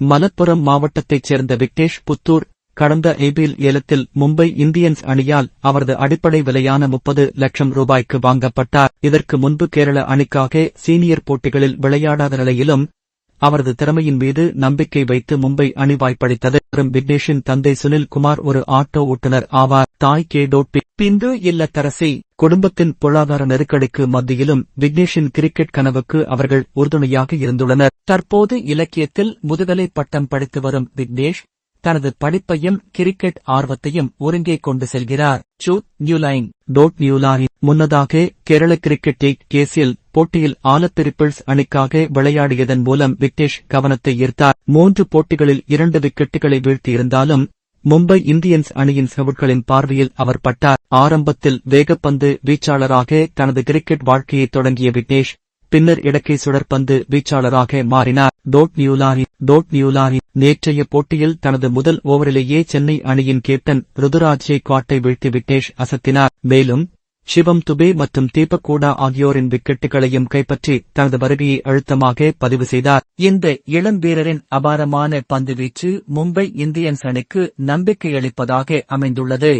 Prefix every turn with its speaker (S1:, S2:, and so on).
S1: மலப்புரம் மாவட்டத்தைச் சேர்ந்த விக்னேஷ் புத்தூர் கடந்த ஐபிஎல் ஏலத்தில் மும்பை இந்தியன்ஸ் அணியால் அவரது அடிப்படை விலையான முப்பது லட்சம் ரூபாய்க்கு வாங்கப்பட்டார். இதற்கு முன்பு கேரள அணிக்காக சீனியர் போட்டிகளில் விளையாடாத நிலையிலும் அவரது திறமையின் மீது நம்பிக்கை வைத்து மும்பை அணி வாய்ப்பளித்தது வரும் விக்னேஷின் தந்தை சுனில் குமார் ஒரு ஆட்டோ ஓட்டுநர் ஆவார். தாய் கே. டோட் பிந்து இல்லத்தரசி. குடும்பத்தின் பொருளாதார நெருக்கடிக்கு மத்தியிலும் விக்னேஷின் கிரிக்கெட் கனவுக்கு அவர்கள் உறுதுணையாக இருந்துள்ளனர். தற்போது இலக்கியத்தில் முதுகலை பட்டம் படித்து வரும் விக்னேஷ் தனது படிப்பையும் கிரிக்கெட் ஆர்வத்தையும் ஒருங்கே கொண்டு செல்கிறார். சூத் நியூலைன் டோட் நியூலாயின் முன்னதாக கேரள கிரிக்கெட் லீக் கேசில் போட்டியில் ஆலப்பிரிப்பிள்ஸ் அணிக்காக விளையாடியதன் மூலம் விக்டேஷ் கவனத்தை ஈர்த்தார். மூன்று போட்டிகளில் இரண்டு விக்கெட்டுகளை வீழ்த்தியிருந்தாலும் மும்பை இந்தியன்ஸ் அணியின் செவுட்களின் பார்வையில் அவர் பட்டார். ஆரம்பத்தில் வேகப்பந்து வீச்சாளராக தனது கிரிக்கெட் வாழ்க்கையை தொடங்கிய விக்னேஷ் பின்னர் இடக்கை சுடற்பந்து வீச்சாளராக மாறினார். டோட் நியூலாரி டோட் நியூலாரி நேற்றைய போட்டியில் தனது முதல் ஓவரிலேயே சென்னை அணியின் கேப்டன் ருதுராஜை காட்டை வீழ்த்தி விக்னேஷ் அசத்தினார். மேலும் சிவம் துபே மற்றும் தீபக் கூடா ஆகியோரின் விக்கெட்டுகளையும் கைப்பற்றி தனது வருகையை அழுத்தமாக பதிவு செய்தார். இந்த இளம் வீரரின் அபாரமான பந்துவீச்சு மும்பை இந்தியன்ஸ் அணிக்கு நம்பிக்கையளிப்பதாக அமைந்துள்ளது.